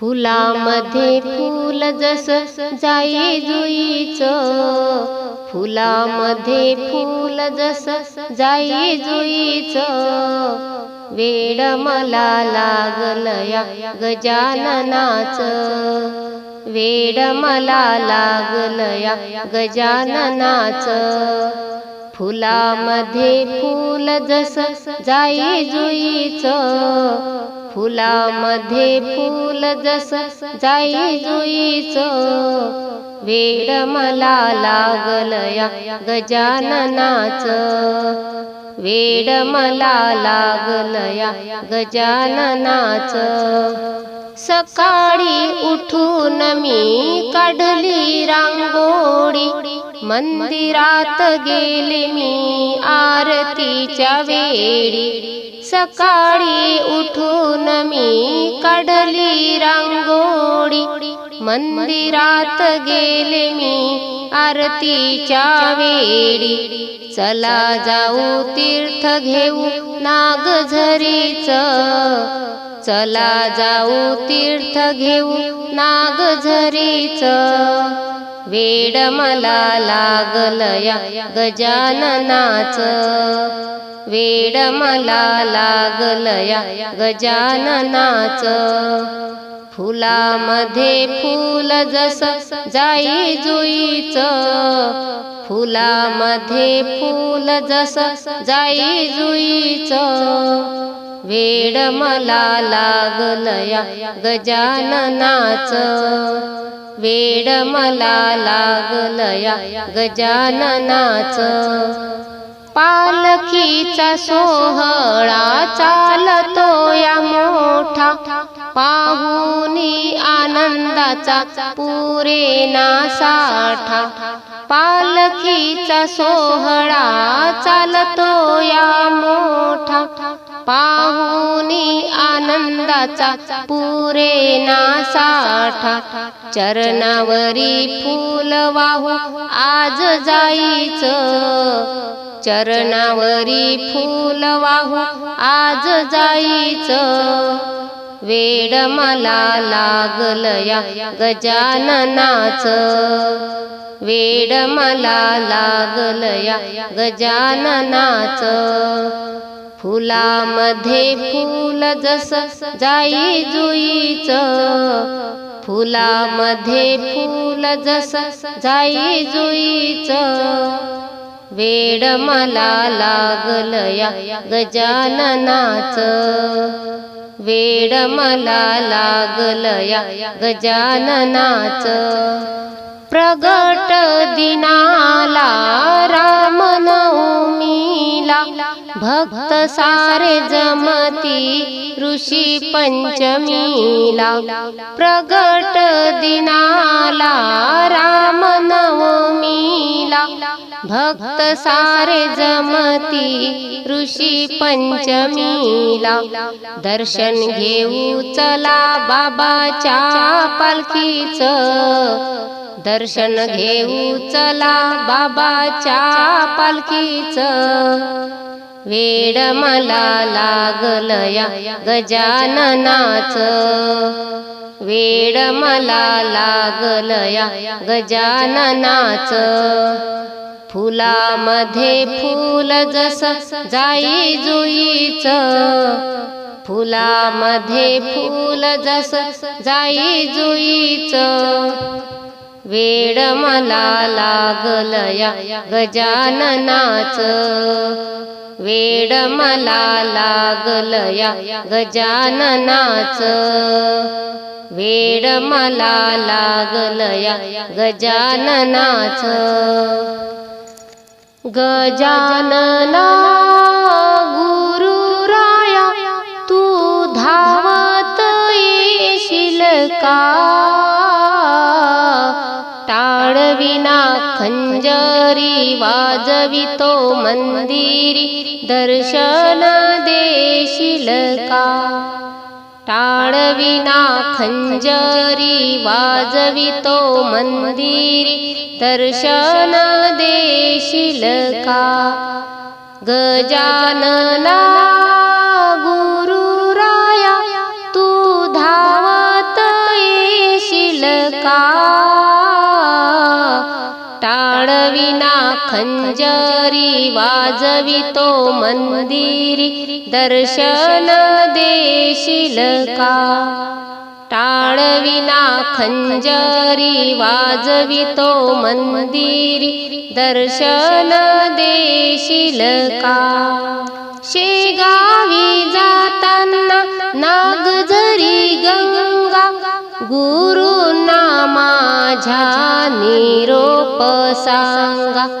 फुलामध्ये फुल जस जाई जुईच फुलामध्ये फुल जस जाई जुईच. वेड मला लागल या गजाननाच वेड मला लागल या गजाननाच. फुलामध्ये फुल जस जाई जुईच फुलामध्ये फुल जस जाई जुईच. वेड मला लागलया गजाननाच वेड मला लागलया गजाननाच. सकाळी उठून मी काढली रांगोळी मंदिरात गेले मी आरतीच्या वेळी. सकाळी उठून मी काढली रांगोळी. मंदिरात गेले मी आरतीच्या वेळी. चला जाऊ तीर्थ घेऊ नागझरीच. चला जाऊ तीर्थ घेऊ नागझरीच. वेड मला लागलया गजाननाच. वेड मला लागलया गजाननाच. फुलामध्ये फुल जस जाई जुईच. फुलामध्ये फुल जस जाई जुईच. वेड मला लागलया गजाननाच. वेड मला लागलया गजाननाच. पालखीचा सोहळा चालतो या मोठा. पाहुनी आनंदाचा पुरे ना साठा. पालखीचा सोहळा चालतो या मोठा. पाहुनी आनंदाचा पुरे ना साठा चरणावरी फूल वाहू आज जाईच चरणावरी फूल वाहू आज जाईच वेड मला लागलया गजाननाच. वेड मला लागलया गजाननाच. फुलामध्ये फूल जस जाई जुईच फुलामध्ये फूल जस जाई जुईच वेड मला लागलया गजाननाच वेड मला लागलया गजाननाच. प्रगट दिनाला रामना भक्त सारे जमती ऋषी पंचमीला प्रगट दिनाला रामनवमीला भक्त सारे जमती ऋषी पंचमीला दर्शन घेऊ चला बाबाच्या पालखीच. दर्शन घेऊ चला बाबाच्या पालखीच. वेड मला लागलया गजाननाच. वेड मला लागलया गजाननाच. फुलामध्ये फूल जस जाई जुईच. फुलामध्ये फूल जस जाई जुईच. वेड मला लागलया गजाननाच. वेड मला लागलया गजाननाच. वेड मला लागलया गजाननाच. गजानना खंजरी वाजवितो मंदिरी दर्शन देशील का? टाळविना खंजरी वाजवितो मंदिरी दर्शन देशील का? गजानना खंजरी वाजवितो मंदिरी दर्शन देशील का? टाळविना खंजरी वाजवितो मंदिरी दर्शन देशील का? शेगावी जाताना नागझरी गंगा गुरुना माझ्या निरोप सांगा.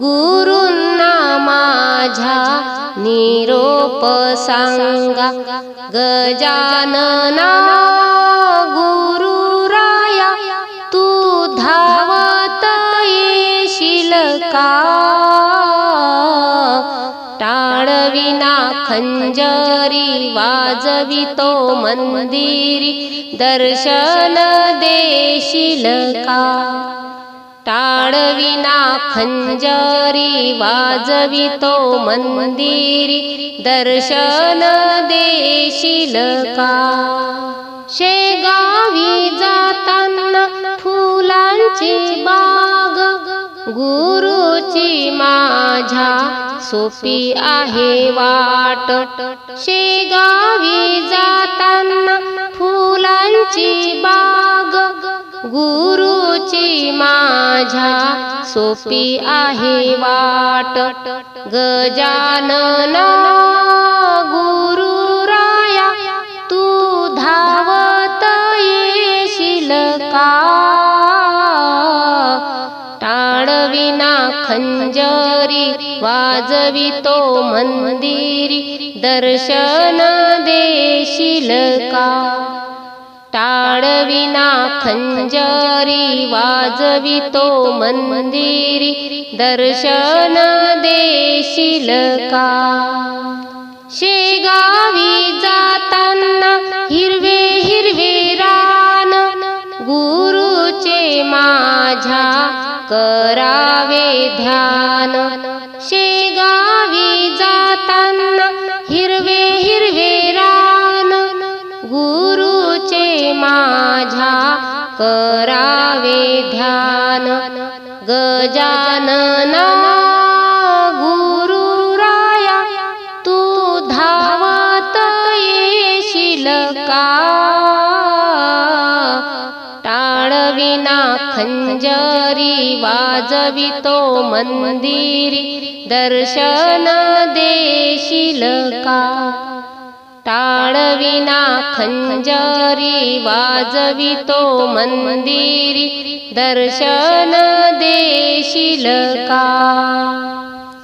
गुरुंना माझ्या निरोप सांगा गजानना गुरुराया तू धावत येशील का? टाळविना खंजरी वाजवितो मंदिरी दर्शन देशील का? टाळविना खंजरी वाजवितो मंदिरी दर्शन देशील का? शेगावी जाताना फुलांची बाग गुरुची माझ्या सोपी आहे वाट. शेगावी जाताना फुलांची बाग गुरुची माझ्या सोपी आहे वाट. गजानना गुरुराया तू धावत येशील का? टाळविना खंजरी वाजवितो मंदिरी दर्शन देशील का? टाळविना खंजरी वाजवितो मंदिरी दर्शन देशील का? शेगावी जाताना हिरवे हिरवे रान गुरुचे माझ्या करावे ध्यान. शे करावे ध्यान गजानना गुरुराया तू धावत येशील का? टाळविना खंजरी वाजवितो मंदिरी दर्शन देशील का? टाळविना खंजरी वाजवितो मंदिरी दर्शन देशील का?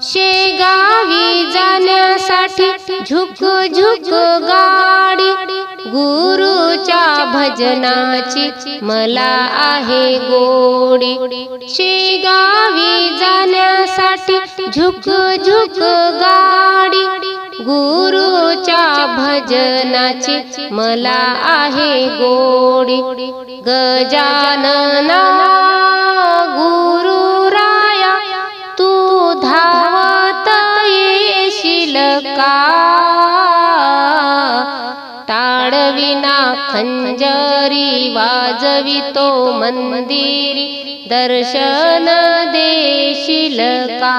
शेगावी जाण्यासाठी झुक झुक गाडी गुरुच्या भजनाची मला आहे गोडी. शेगावी जाण्यासाठी झुक झुक गाडी गुरुच्या भजनाची मला आहे गोडी. गजानना गुरुराया तू धावत येशील का? टाळविना खंजरी वाजवितो मंदिरी. दर्शन देशील का?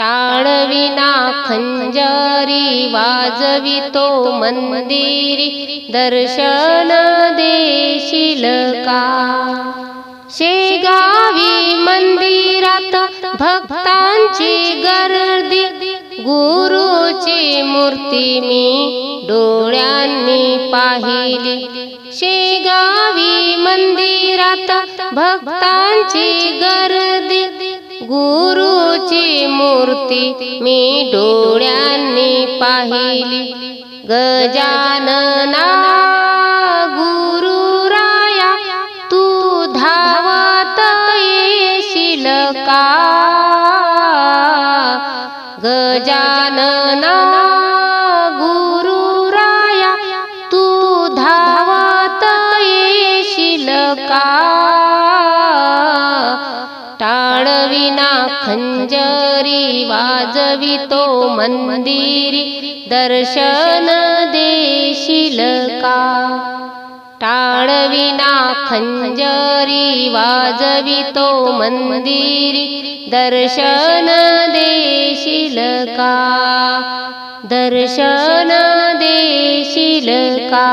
टाळविना खंजरी वाजवितो मंदिरी दर्शन देशील का? शेगावी मंदिरात भक्तांची गर्दी गुरुची मूर्ती मी डोळ्यांनी पाहिली. शेगावी मंदिरात भक्तांची गर्दी गुरुची मूर्ती मी डोळ्यांनी पाहिली. गजानना गुरुराया तू धावत येशील का? गजानन खंजरी वाजवितो मंदिरी दर्शन देशील का? टाळविना खंजरी वाजवितो मंदिरी दर्शन देशील का? दर्शन देशील का?